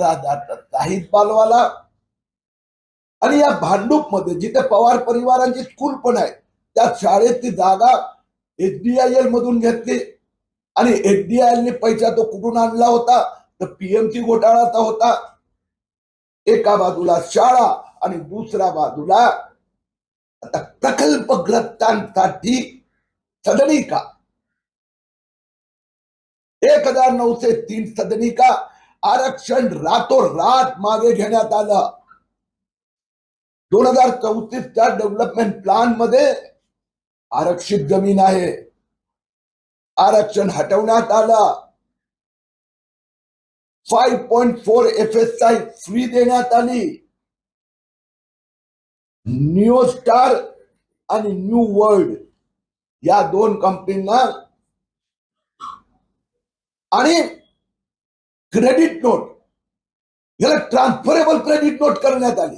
जाहीद बालवाला आणि या भांडूपमध्ये जिथे पवार परिवारांची स्कूल पण आहे त्या शाळेत ती जागा एचडीआयएल मधून घेतली आणि एचडीआयएल ने पैसा तो कुठून आणला होता? तर पीएमसी घोटाळाचा होता. एका बाजूला शाळा आणि दुसऱ्या बाजूला आता प्रकल्पग्रस्तांसाठी सदनिका. एक हजार नऊशे तीन सदनिका आरक्षण रातोरात मागे घेण्यात आलं. दोन हजार चौतीसच्या डेव्हलपमेंट प्लानमध्ये आरक्षित जमीन आहे. आरक्षण हटवण्यात आलं. Five point four F S I free देण्यात आली. न्यू स्टार आणि न्यू वर्ल्ड या दोन कंपनींना आणि क्रेडिट नोट याला ट्रान्सफरेबल क्रेडिट नोट आली.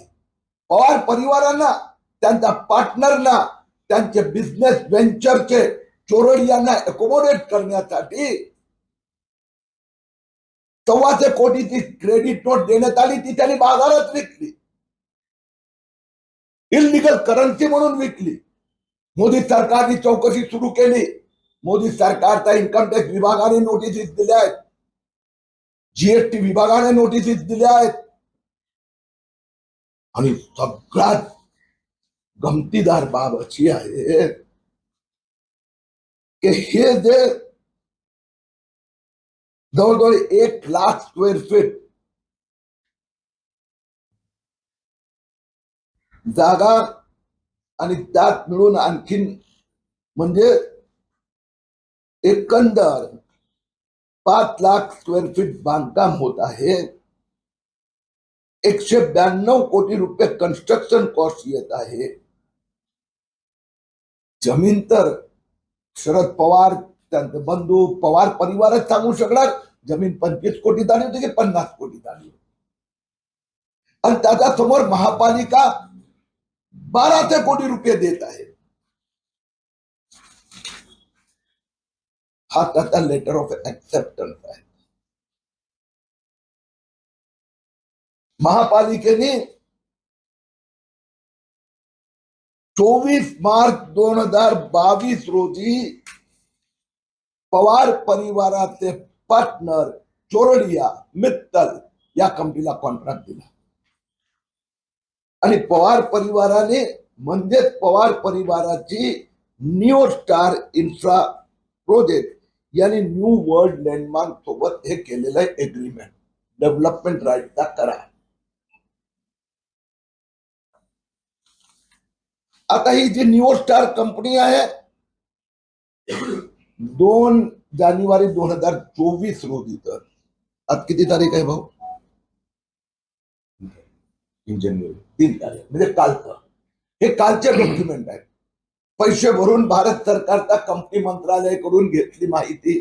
पवार परिवारांना, त्यांच्या पार्टनरना त्यांचे बिझनेस व्हेंचरचे चोरड यांना अकोमोडेट करण्यासाठी सव्वाशे कोटीची क्रेडिट नोट त्यांनी बाजारात विकली. इलिगल करन्सी म्हणून विकली. मोदी सरकारने चौकशी सुरू केली. मोदी सरकारचा इन्कम टॅक्स विभागाने नोटिसीस दिल्या आहेत. जीएसटी आहेत. आणि सगळ्यात गमतीदार बाब अशी आहे की हे जे एक लाख स्क्वेअर फीट जागा आणि त्यात एकंदर पाच लाख स्क्वेअर फीट बांधकाम होत आहे. एकशे ब्याण्णव कोटी रुपये कन्स्ट्रक्शन कॉस्ट येत आहे. जमीन तर शरद पवार त्यांचे बंधू पवार परिवारच सांगू शकणार. जमीन पंचवीस कोटी झाली होती की पन्नास कोटी झाली आणि त्याच्यासमोर महापालिका बारा ते कोटी रुपये देत आहे. हा त्याचा लेटर ऑफ़ ऍक्सेप्टन्स आहे महापालिकेने चोवीस मार्च दोन हज़ार बावीस रोजी पवार परिवाराचे पार्टनर चोरडिया मित्तल या कंपनीला कॉन्ट्रॅक्ट दिला. आणि पवार परिवाराने म्हणजेच पवार परिवाराची न्यू स्टार इन्फ्रा प्रोजेक्ट यांनी न्यू वर्ल्ड लँडमार्क सोबत हे केलेलं आहे एग्रीमेंट डेव्हलपमेंट राईटचा करा। आता ही जी न्यू स्टार कंपनी आहे दोन जानेवारी दोन हज़ार चोवीस रोजी तर। आज किती तारीख आहे भाऊ? in January. तीन तारीख म्हणजे कालचं। हे कालचे डॉक्युमेंट आहेत। पैसे भरून भारत सरकारचा कंपनी मंत्रालयाकडून घेतली माहिती.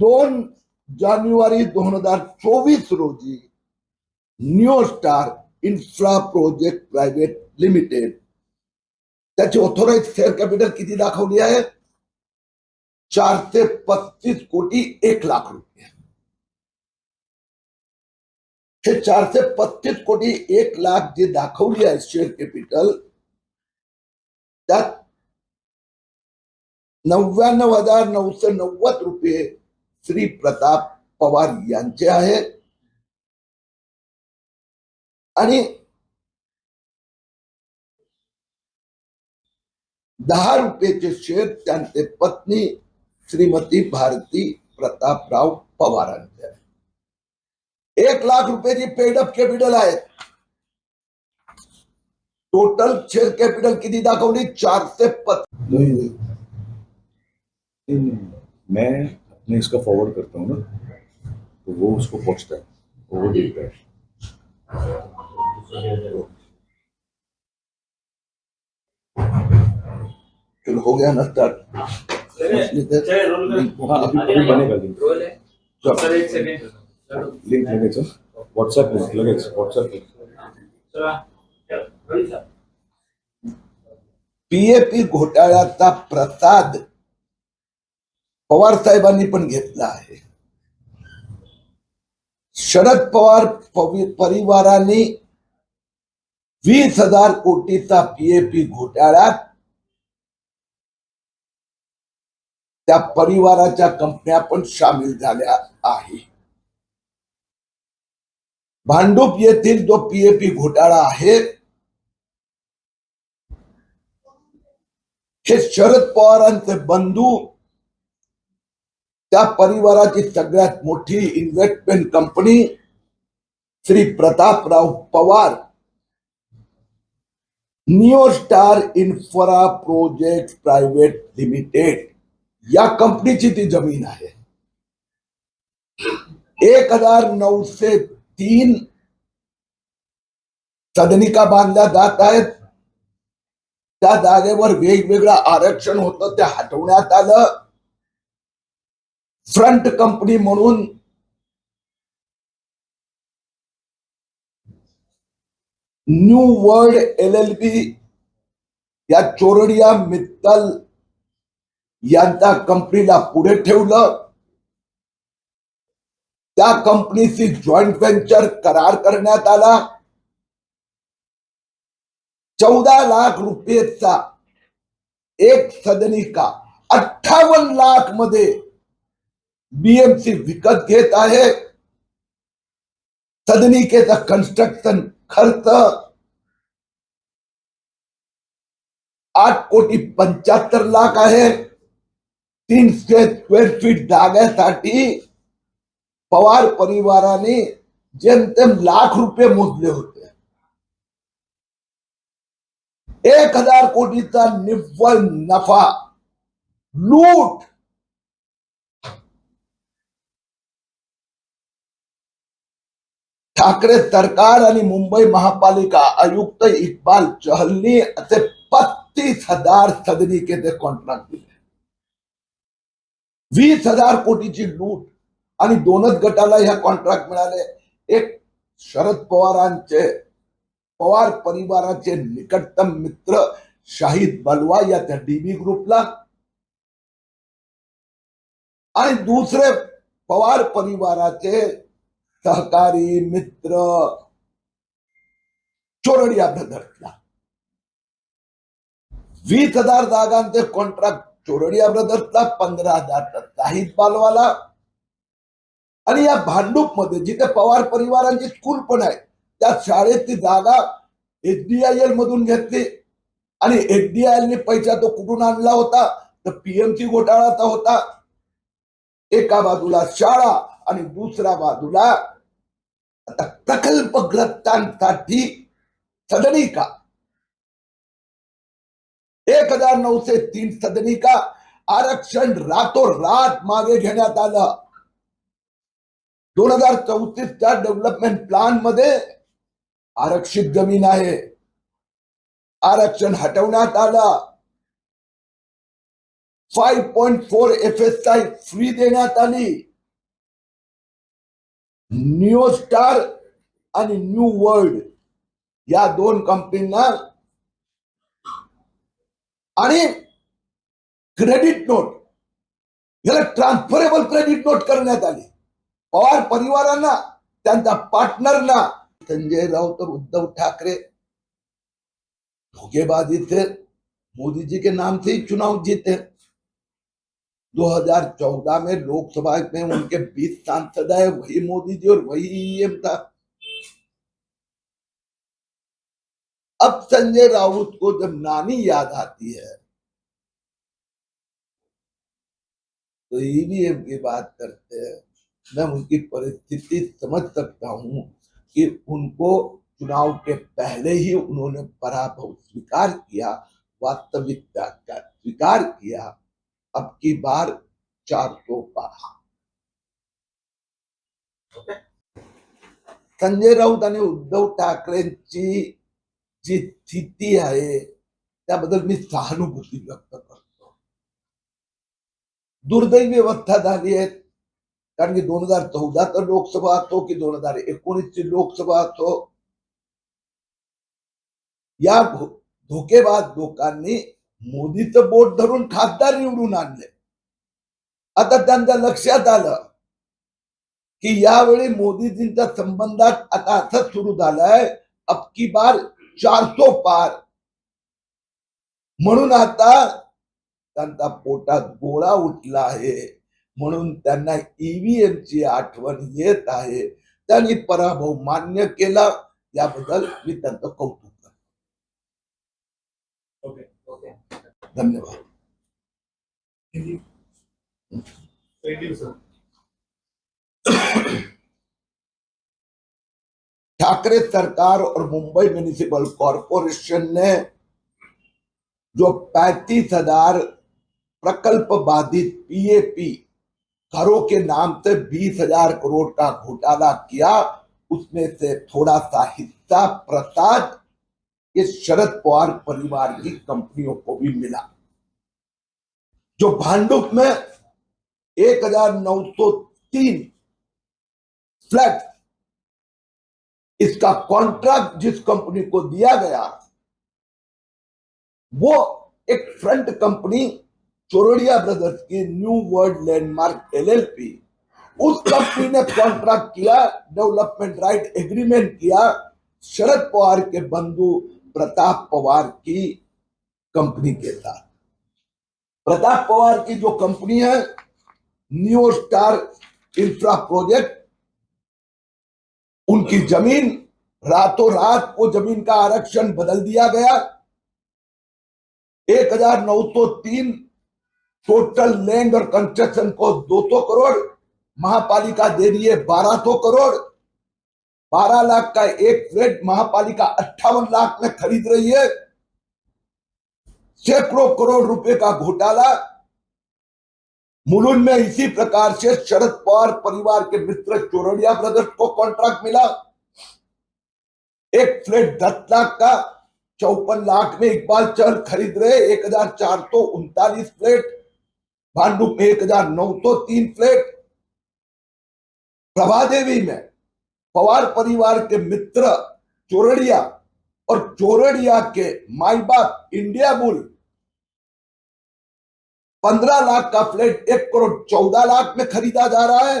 दोन जानेवारी दोन हज़ार चोवीस रोजी new star infra project private limited. त्याची ऑथोराईज शेअर कॅपिटल किती दाखवली आहे? चारशे पस्तीस कोटी एक लाख रुपये. हे चारशे पस्तीस कोटी एक लाख जे दाखवली आहे शेअर कॅपिटल त्यात नव्याण्णव हजार नऊशे नव्वद रुपये श्री प्रताप पवार यांचे आहेत आणि दहा रुपयाचे शेअर त्यांचे पत्नी श्रीमती भारती प्रतापराव पवारांचे आहे. एक लाख रुपयाची पेडअप कॅपिटल आहे टोटल शेअर कॅपिटल किती दाखवली चारशे पत नहीं नहीं। नहीं, मैं अपने इसका फॉरवर्ड करता हूँ ना तो वो उसको पहुँचता है वो देखता है। चलो हो गया ना स्टार्ट रोल हाँ बनेगा है। सर एक सेकंड लिंक लगेच व्हॉट्सअप लिंक लगेच व्हॉट्सअप लिंक पीएपी घोटाळ्याचा प्रसाद पवार साहेबांनी पण घेतला आहे. शरद पवार परिवाराने वीस हजार कोटीचा पीएपी घोटाळ्यात त्या परिवाराच्या कंपन्या पण सामील झाल्या आहे. भांडूप येथील जो पीएपी आहे, हे शरद पवारांचे बंधू, त्या परिवाराची सगळ्यात मोठी investment company Shri Prataprao Pawar. Neo star infra project private limited या कंपनीची ती ज़मीन आहे. एक हज़ार नऊशे तीन सदनिका बांधल्या जात आहेत. त्या जागेवर वेगवेगळं आरक्षण होतं ते हटवण्यात आलं. फ्रंट कंपनी म्हणून new world L L B या चोरडिया मित्तल यांच्या कंपनीला पुढे ठेवलं. त्या कंपनीची जॉईंट व्हेंचर करार करण्यात आला. चौदा लाख रुपयेचा एक सदनिका अठ्ठावन्न लाख मध्ये बीएमसी विकत घेत आहे. सदनिकेचा कन्स्ट्रक्शन खर्च आठ कोटी पंच्याहत्तर लाख आहे. तीनशे स्क्वेअर फीट जाग्यासाठी पवार परिवाराने जेमतेम लाख रुपये मोजले होते. एक हज़ार कोटीचा निव्वळ नफा, लूट. ठाकरे सरकार मुंबई महापालिका आयुक्त इक्बाल चहलनी असे पस्तीस हज़ार सदनिकेचे कॉन्ट्रॅक्ट दिले. वीस हज़ार कोटीची लूट. आणि दोनच गटाला ह्या कॉन्ट्रॅक्ट मिळाले. एक शरद पवारांचे पवार परिवाराचे निकटतम मित्र शाहिद बलवा या त्या डीबी ग्रुपला आणि दुसरे पवार परिवाराचे सहकारी मित्र चोरडिया ब्रदर्सला. वीस हजार जागांचे कॉन्ट्रॅक्ट चोरडिया ब्रदर्सला पंधरा हजार शाहिद बालवाला. आणि या भांडूपमध्ये जिथे पवार परिवारांची स्कूल पण आहे त्या शाळेची जागा एचडीआयएल मधून घेतली. आणि एचडीआयएल ने पैसा तो कुठून आणला होता? तर पीएमसी घोटाळाचा होता. एका बाजूला शाळा आणि दुसऱ्या बाजूला आता प्रकल्पग्रस्तांसाठी सदनिका. एक हजार नऊशे तीन सदनिका. आरक्षण रातोरात मागे घेण्यात आलं. दोन हजार चौतीसच्या डेव्हलपमेंट प्लॅनमध्ये आरक्षित जमीन आहे. आरक्षण हटवण्यात आला. Five point four F S I free देण्यात आली. न्यू स्टार आणि न्यू वर्ल्ड या दोन कंपनींना आणि क्रेडिट नोट याला ट्रान्सफरेबल क्रेडिट नोट करण्यात आली. पवार परिवारांना त्यांच्या पार्टनरना संजय राउत और उद्धव ठाकरे. धोखेबाजी थे मोदी जी के नाम से ही चुनाव जीते 2014 में लोकसभा में उनके 20 सांसद आए, वही मोदी जी और वही ईएम था. अब संजय राउत को जब नानी याद आती है तो ईवीएम की बात करते हैं। मैं उनकी परिस्थिति समझ सकता हूँ कि उनको चुनाव के पहले ही उन्होंने पराभव स्वीकार किया वास्तविकता का स्वीकार किया। अब की बार चार सौ पार संजय राऊत आणि उद्धव ठाकरेंची जी स्थिती आहे, त्याबद्दल मी सहानुभूती व्यक्त करतो. दुर्दैवी अवस्था झाली आहे. कारण की दोन हजार चौदा तर लोकसभा असो की दोन हजार एकोणीसची लोकसभा असो या धोकेबाद धोकेबाज लोकांनी मोदीचं बोट धरून खासदार निवडून आणले. आता त्यांच्या लक्षात आलं की यावेळी मोदीजींच्या संबंधात आता असंच सुरू झालंय अबकी बार चारसो पार. म्हणून आता त्यांचा पोटात गोळा उठला आहे. म्हणून त्यांना ईव्हीएम ची आठवण येत आहे. त्यांनी पराभव मान्य केला. याबद्दल मी त्यांचं कौतुक करतो. Okay okay. धन्यवाद. ठाकरे सरकार और मुंबई म्यूनिसिपल कॉरपोरेशन ने जो पैतीस हज़ार प्रकल्प बाधित पीएपी घरों के नाम से बीस हज़ार करोड़ का घोटाला किया, उसमें से थोड़ा सा हिस्सा प्रसाद ये शरद पवार परिवार की कंपनियों को भी मिला। जो भांडुप में एक हज़ार नौ सौ तीन फ्लैट, इसका कॉन्ट्रैक्ट जिस कंपनी को दिया गया, वो एक फ्रंट कंपनी चोरडिया ब्रदर्स की न्यू वर्ल्ड लैंडमार्क एलएलपी। उस कंपनी ने कॉन्ट्रैक्ट किया डेवलपमेंट राइट एग्रीमेंट किया, शरद पवार के बंधु प्रताप पवार की कंपनी के साथ। प्रताप पवार की जो कंपनी है न्यू स्टार इंफ्रा प्रोजेक्ट उनकी ज़मीन, रातों रात वो ज़मीन का आरक्षण बदल दिया गया। 1903 टोटल लैंड और कंस्ट्रक्शन को 200 करोड़, महापालिका दे रही है 1200 करोड़। 12 लाख का एक फ्लैट महापालिका अट्ठावन लाख में खरीद रही है। सैकड़ों करोड़ रुपए का घोटाला। मुलुन में इसी प्रकार से शरद पवार परिवार के मित्र चोरडिया ब्रदर्स को कॉन्ट्रैक्ट मिला। एक फ्लैट दस लाख का, चौपन लाख में इकबाल चहल खरीद रहे, एक हज़ार चार सौ उनतालीस फ्लैट। भांडुप में एक हज़ार नौ सौ तीन फ्लैट। प्रभा देवी में पवार परिवार के मित्र चोरडिया और चोरडिया के माई बाप इंडिया बुल। पंद्रह लाख का फ्लैट एक करोड़ चौदह लाख में खरीदा जा रहा है।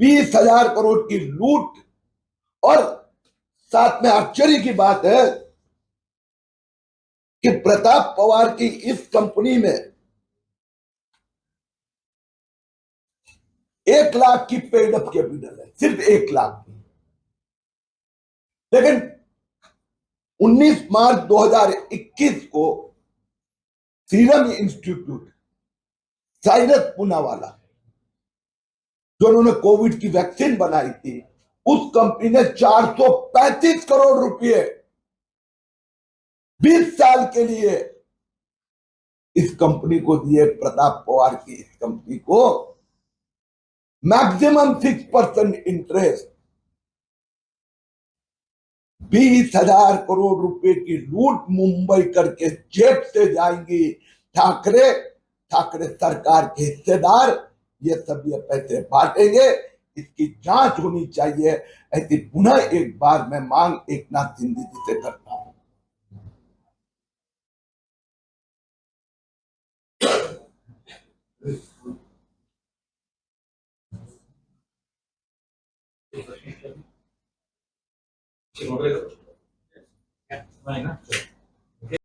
बीस हज़ार करोड़ की लूट और साथ में आश्चर्य की बात है कि प्रताप पवार की इस कंपनी में एक लाख की पेड अप कैपिटल है, सिर्फ़ एक लाख की। लेकिन 19 मार्च 2021 को सीरम इंस्टीट्यूट साइरस पूनावाला, जो उन्होंने कोविड की वैक्सीन बनाई थी, उस कंपनी ने 435 करोड़ रुपए 20 साल के लिए इस कंपनी को दिए, प्रताप पवार की इस कंपनी को मैक्सिमम सिक्स परसेंट इंटरेस्ट बीस हज़ार करोड़ रुपए की लूट मुंबई करके जेब से जाएँगी। ठाकरे ठाकरे सरकार के हिस्सेदार, ये सब ये पैसे बांटेंगे। इसकी जाँच होनी चाहिए। ऐसी पुनः एक बार मैं मांग एक नाथ सिंधी जी से करता हूँ। Simon Redo. Yeah. Why not? Sure.